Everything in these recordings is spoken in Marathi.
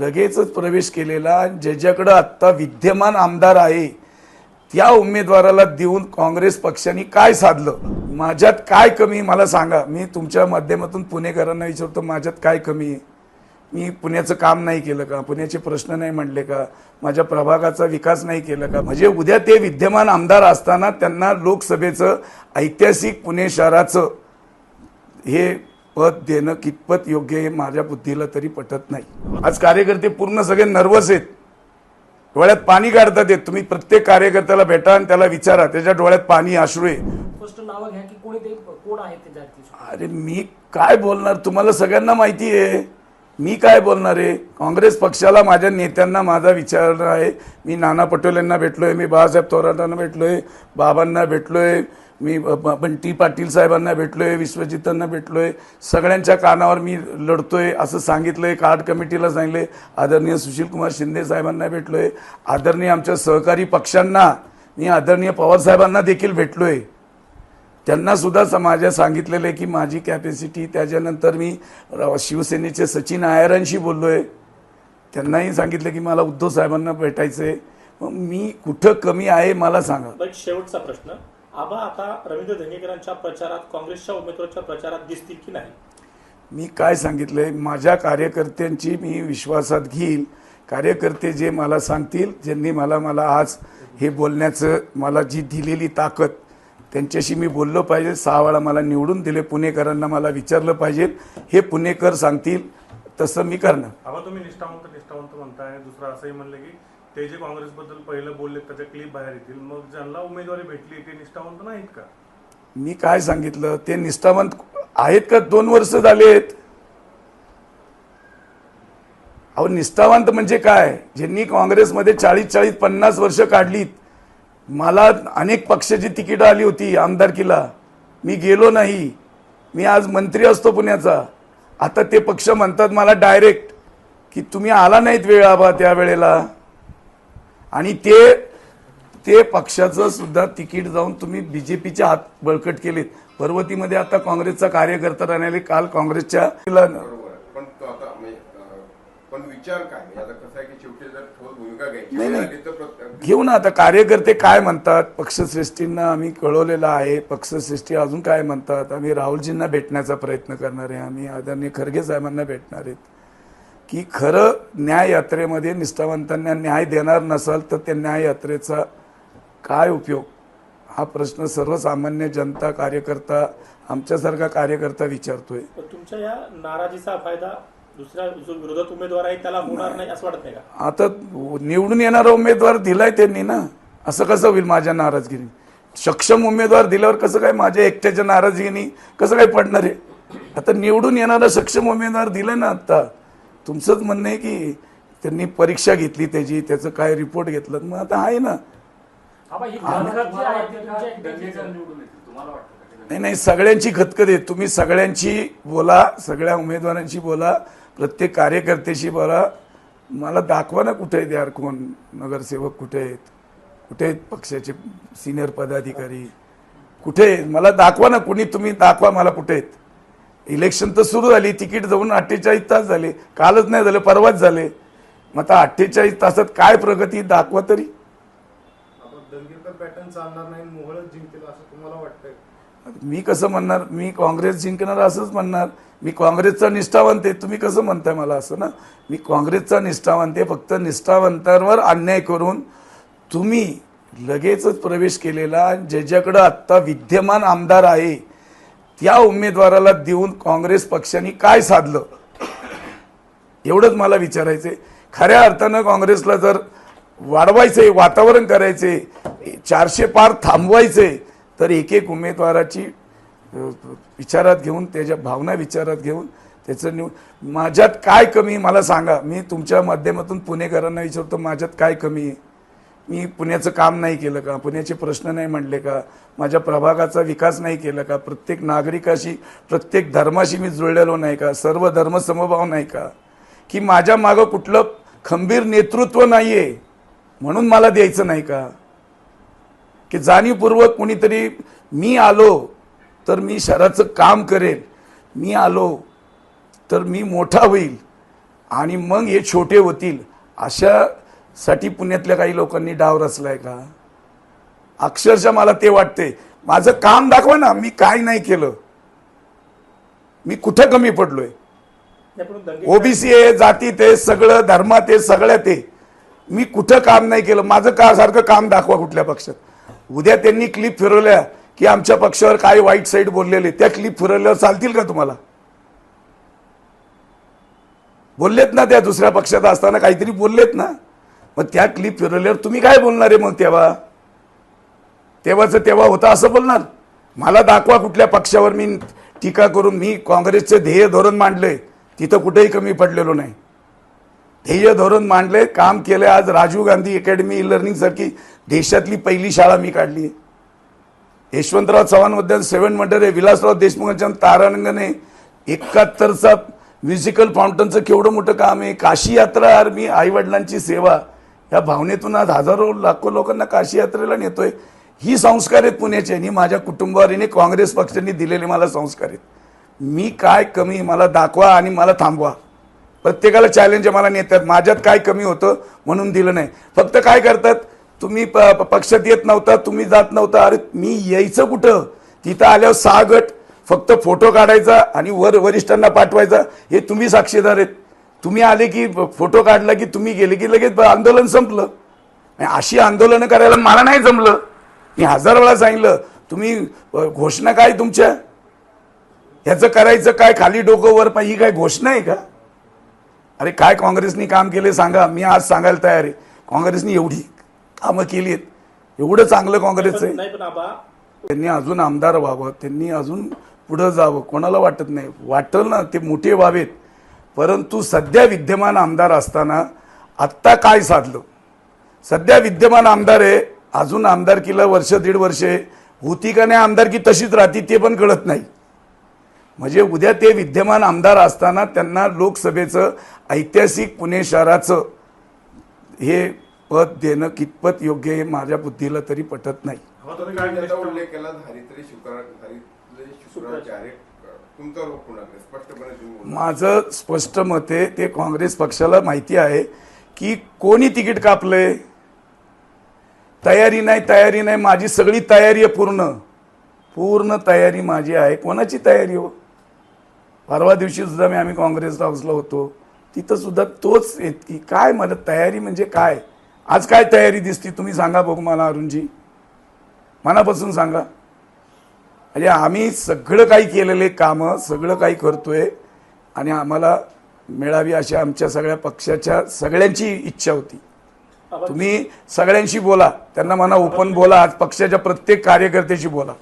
लगेचच प्रवेश केलेला. आणि ज्याच्याकडं आत्ता विद्यमान आमदार आहे त्या उमेदवाराला देऊन काँग्रेस पक्षाने काय साधलं? माझ्यात काय कमी मला सांगा. मी तुमच्या माध्यमातून पुणेकरांना विचारतो माझ्यात काय कमी आहे? मी पुण्याचं काम नाही केलं का? पुण्याचे प्रश्न नाही म्हणले का? माझ्या प्रभागाचा विकास नाही केला का? म्हणजे उद्या ते विद्यमान आमदार असताना त्यांना लोकसभेचं ऐतिहासिक पुणे शहराचं हे पद देणं कितपत योग्य आहे माझ्या बुद्धीला तरी पटत नाही. आज कार्यकर्ते पूर्ण सगळे नर्वस आहेत. डोळ्यात पाणी काढतात येत तुम्ही प्रत्येक कार्यकर्त्याला भेटा आणि त्याला विचारा. त्याच्या डोळ्यात पाणी अश्रू आहे. अरे मी काय बोलणार? तुम्हाला सगळ्यांना माहिती आहे. मी काय बोलणार आहे? काँग्रेस पक्षाला माझ्या नेत्यांना माझा विचार आहे. मी नाना पटोले यांना भेटलोय मी बाळासाहेब थोरातांना भेटलोय बाबांना भेटलोय मी पण टी बंटी पाटील साहेबांना भेटलोय विश्वजितांना भेटलोय. सगळ्यांच्या कानावर मी लढतोय असं सांगितलंय कार्ड कमिटीला सांगितलंय. आदरणीय सुशीलकुमार शिंदे साहेबांना भेटलोय. आदरणीय आमच्या सहकारी पक्षांना मी आदरणीय पवार साहेबांना देखील भेटलोय. आहे सुद्धा समाजा सांगितलेलं आहे की माझी कॅपॅसिटी त्याच्यानंतर मी शिवसेनेचे सचिन आयरांशी बोललोय. त्यांनाही सांगितलं की मला उद्धव साहेबांना भेटायचंय. मग मी कुठं कमी आहे मला सांगा. शेवटचा प्रश्न आबा आता रवींद्र धंगेकरांच्या प्रचारात काँग्रेसच्या उमेदवाराच्या प्रचारात दिसतील की नाही? मी काय सांगितलंय माझ्या कार्यकर्त्यांची मी विश्वासात घेईल. कार्यकर्ते जे मला सांगतील ज्यांनी मला मला आज हे बोलण्याचं मला जी दिलेली ताकद त्यांच्याशी मी बोललो पाहिजे. सहा वेळा मला निवडून दिले. पुणेकरांना मला विचारलं पाहिजे. हे पुणेकर सांगतील तसं मी करणार. तुम्ही निष्ठावंत निष्ठावंत म्हणताय. दुसरं असंही म्हणलं की ते जे काँग्रेसबद्दल पहिलं बोलले त्याच्या क्लिप बाहेर येतील. मग ज्यांना उमेदवारी भेटली ते निष्ठावंत नाहीत का? मी काय सांगितलं? ते निष्ठावंत आहेत का? दोन वर्ष झालेत अहो निष्ठावंत म्हणजे काय? ज्यांनी काँग्रेसमध्ये चाळीस चाळीस पन्नास वर्ष काढलीत मला अनेक पक्षाची तिकीट आली होती आमदारकीला मी गेलो नाही. मी आज मंत्री असतो पुण्याचा. आता ते पक्ष म्हणतात मला डायरेक्ट की तुम्ही आला नाहीत वेळ आबा त्यावेळेला आणि ते ते पक्षाचं सुद्धा तिकीट जाऊन तुम्ही बीजेपीच्या हात बळकट केलेत. पर्वतीमध्ये आता काँग्रेसचा कार्यकर्ता राहणारे काल काँग्रेसच्या बरोबर आहे. पण तो आता अं, पण विचार काय? आता कसं आहे की शेवटी जर ठोस भूमिका घ्यायची नाही, घेऊ ना आता कार्यकर्ते काय म्हणतात? पक्षश्रेष्ठींना आम्ही कळवलेलं आहे. पक्षश्रेष्ठी अजून काय म्हणतात? आम्ही राहुलजींना भेटण्याचा प्रयत्न करणार आहे. आम्ही आदरणीय खरगे साहेबांना भेटणार आहेत. की खरं न्याय यात्रेमध्ये निष्ठावंतांना न्याय देणार नसाल तर त्या न्याय यात्रेचा काय उपयोग? हा प्रश्न सर्वसामान्य जनता कार्यकर्ता आमच्यासारखा कार्यकर्ता विचारतोय. तुमच्या या नाराजीचा फायदा दुसऱ्या जो विरोधात उमेदवार आहे त्याला होणार नाही असं वाटत नाही का? आता निवडून येणारा उमेदवार दिलाय त्यांनी ना? असं कसं होईल माझ्या नाराजगिरी? सक्षम उमेदवार दिल्यावर कसं काय माझ्या एकट्याच्या नाराजगिनी कसं काय पडणार आहे? आता निवडून येणारा सक्षम उमेदवार दिलाय ना आता तुमचंच म्हणणं आहे की त्यांनी परीक्षा घेतली त्याची त्याचं काय रिपोर्ट घेतलं मग आता आहे ना. आबा ही खतखत जी आहे ती तुमच्या एकट्याची नाही नाही सगळ्यांची खतखते तुम्ही सगळ्यांची बोला सगळ्या उमेदवारांशी बोला प्रत्येक कार्यकर्त्याशी बोला. मला दाखवा ना कुठे आहेत यार कोण? नगरसेवक कुठे आहेत? कुठे आहेत पक्षाचे सिनियर पदाधिकारी? कुठे आहेत? मला दाखवा ना कुणी तुम्ही दाखवा मला कुठे आहेत. इलेक्शन तर सुरू झाली तिकीट जाऊन अठ्ठेचाळीस तास झाले. कालच नाही झालं परवाच झाले. मग आता अठ्ठेचाळीस तासात काय प्रगती दाखवा तरी. दंगेकर पॅटर्न चालणार नाही मोहळच जिंकतील असं तुम्हाला वाटतंय. मी कसं म्हणणार? मी काँग्रेस जिंकणार असंच म्हणणार. मी काँग्रेसचा निष्ठावंत आहे. तुम्ही कसं म्हणताय मला असं ना? मी काँग्रेसचा निष्ठावंत आहे. फक्त निष्ठावंतांवर अन्याय करून तुम्ही लगेचच प्रवेश केलेला आणि ज्याच्याकडं आत्ता विद्यमान आमदार आहे त्या उमेदवाराला देऊन काँग्रेस पक्षाने काय साधलं? एवढंच मला विचारायचंय. खऱ्या अर्थानं काँग्रेसला जर वाढवायचंय वातावरण करायचे चारशे पार थांबवायचे तर एक एक उमेदवाराची विचारात घेऊन त्याच्या भावना विचारात घेऊन त्याचं निव माझ्यात काय कमी मला सांगा. मी तुमच्या माध्यमातून पुणेकरांना विचारतो माझ्यात काय कमी आहे? मी पुण्याचं काम नाही केलं का? पुण्याचे प्रश्न नाही म्हणले का? माझ्या प्रभागाचा विकास नाही केला का? प्रत्येक नागरिकाशी प्रत्येक धर्माशी मी जुळलेलो नाही का? सर्व धर्म समभाव नाही का? की माझ्या मागं कुठलं खंबीर नेतृत्व नाही आहे म्हणून मला द्यायचं नाही का? की जाणीवपूर्वक कुणीतरी मी आलो तर मी शहराचं काम करेल. मी आलो तर मी मोठा होईल आणि मग हे छोटे होतील. अशासाठी पुण्यातल्या काही लोकांनी डाव रचलाय का? अक्षरशः मला ते वाटते माझं काम दाखवा ना मी काय नाही केलं. मी कुठं कमी पडलोय? ओबीसी आहे जातीत आहे सगळं धर्मात आहे सगळ्यात आहे मी कुठं काम नाही केलं? माझं का सारखं काम दाखवा कुठल्या पक्षात? उद्या त्यांनी क्लिप फिरवल्या की आमच्या पक्षावर काय वाईट साईड बोललेले. त्या क्लिप फिरवल्यावर चालतील का तुम्हाला? बोललेत ना त्या दुसऱ्या पक्षात असताना काहीतरी बोललेत ना? मग त्या क्लिप फिरवल्यावर तुम्ही काय बोलणार आहे मग तेव्हा? तेव्हाच तेव्हा होता असं बोलणार. मला दाखवा कुठल्या पक्षावर मी टीका करून मी काँग्रेसचे ध्येय धोरण मांडले तिथं कुठेही कमी पडलेलो नाही. ध्येय धोरण मांडले काम केले. आज Rajiv Gandhi academy e learning सारखी देशातली पहिली शाळा मी काढली. यशवंतराव चव्हाण उद्यान सेवन मंडरे विलासराव देशमुखांच्या तारांगणे एकाहत्तरचा म्युझिकल फाउंटनचं केवढं मोठं काम आहे. काशी यात्रा आर्मी आई वडिलांची सेवा. या भावनेतून आज हजारो लाखो लोकांना काशी यात्रेला नेतोय. ही संस्कार आहेत पुण्याचे आणि माझ्या कुटुंबावर आणि काँग्रेस पक्षांनी दिलेले मला संस्कार आहेत. मी काय कमी मला दाखवा आणि मला थांबवा. प्रत्येकाला चॅलेंज आहे मला नेत्यात माझ्यात काय कमी होतं म्हणून दिलं नाही. फक्त काय करतात तुम्ही प- प- पक्षात येत नव्हता तुम्ही जात नव्हता. अरे मी यायचं कुठं? तिथं आल्यावर सहा गट फक्त फोटो काढायचा आणि वर वरिष्ठांना पाठवायचा. हे तुम्ही साक्षीदार आहेत. तुम्ही आले की फोटो काढला की तुम्ही गेले की लगेच आंदोलन संपलं. आणि अशी आंदोलनं करायला मला नाही जमलं. मी हजार वेळा सांगितलं तुम्ही घोषणा काय तुमच्या? ह्याचं करायचं काय खाली डोकं वर पाय ही काय घोषणा आहे का? अरे काय काँग्रेसनी काम केले सांगा मी आज सांगायला तयार आहे. काँग्रेसनी एवढी कामं केली आहेत एवढं चांगलं काँग्रेस आहे. त्यांनी अजून आमदार व्हावं त्यांनी अजून पुढं जावं कोणाला वाटत नाही. वाटल ना ते मोठे व्हावेत. परंतु सध्या विद्यमान आमदार असताना आत्ता काय साधलं? सध्या विद्यमान आमदार आहे अजून आमदारकीला वर्ष दीड वर्षे होती का नाही आमदारकी तशीच राहती ते पण कळत नाही. म्हणजे उद्या ते विद्यमान आमदार असताना त्यांना लोकसभेचं ऐतिहासिक पुणे शहराचं हे पद देणं कितपत योग्य हे माझ्या बुद्धीला तरी पटत नाही. उल्लेख केला माझं स्पष्ट मत आहे ते काँग्रेस पक्षाला माहिती आहे की कोणी तिकीट कापलंय? तयारी नाही तयारी नाही माझी सगळी तयारी आहे पूर्ण. पूर्ण तयारी माझी आहे. कोणाची तयारी हो? परवा दिवशी सुद्धा मी आम्ही काँग्रेस हाऊसला होतो. तिथं सुद्धा तोच येत की काय मला तयारी म्हणजे काय? आज काय तयारी दिसती? तुम्ही सांगा बघू मला अरुणजी. मनापासून सांगा. म्हणजे आम्ही सगळं काही केलेले कामं सगळं काही करतोय आणि आम्हाला मिळावी अशी आमच्या सगळ्या पक्षाच्या सगळ्यांची इच्छा होती. तुम्ही सगळ्यांशी बोला. त्यांना म्हणा ओपन बोला. आज पक्षाच्या प्रत्येक कार्यकर्त्याशी बोला.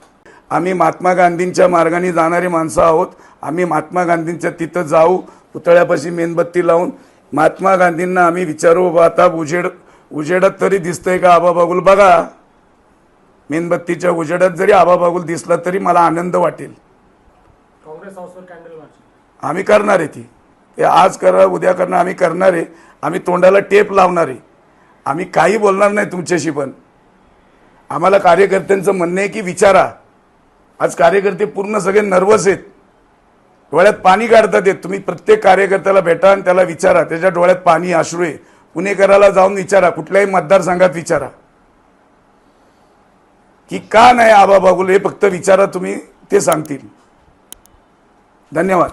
आम्ही महात्मा गांधींच्या मार्गाने जाणारी माणसं आहोत. आम्ही महात्मा गांधींच्या तिथं जाऊ पुतळ्यापाशी मेणबत्ती लावून. महात्मा गांधींना आम्ही विचारू बाबा आता उजेड उजेडात तरी दिसतंय का आबा बागुल? बघा मेणबत्तीच्या उजेडात जरी आबा बागुल दिसला तरी मला आनंद वाटेल. काँग्रेस हाऊसवर कॅन्डल मार्च आम्ही करणार आहे ती. ते आज करा उद्या करणार आम्ही करणार आहे. आम्ही तोंडाला टेप लावणार आहे. आम्ही काही बोलणार नाही तुमच्याशी पण. आम्हाला कार्यकर्त्यांचं म्हणणं आहे की विचारा. आज कार्यकर्ते पूर्ण सगळे नर्वस आहेत. डोळ्यात पाणी काढतात येत तुम्ही प्रत्येक कार्यकर्त्याला भेटा आणि त्याला विचारा. त्याच्या डोळ्यात पाणी अश्रू आहे. पुणेकराला जाऊन विचारा. कुठल्याही मतदारसंघात विचारा. की का नाही आबा बागुल हे फक्त विचारा तुम्ही ते सांगतील. धन्यवाद.